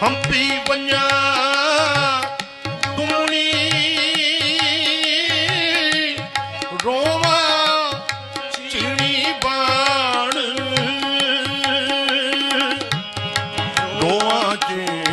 हम्पी वञा तुमणी रोवा चिणी बाण रोवा चिणी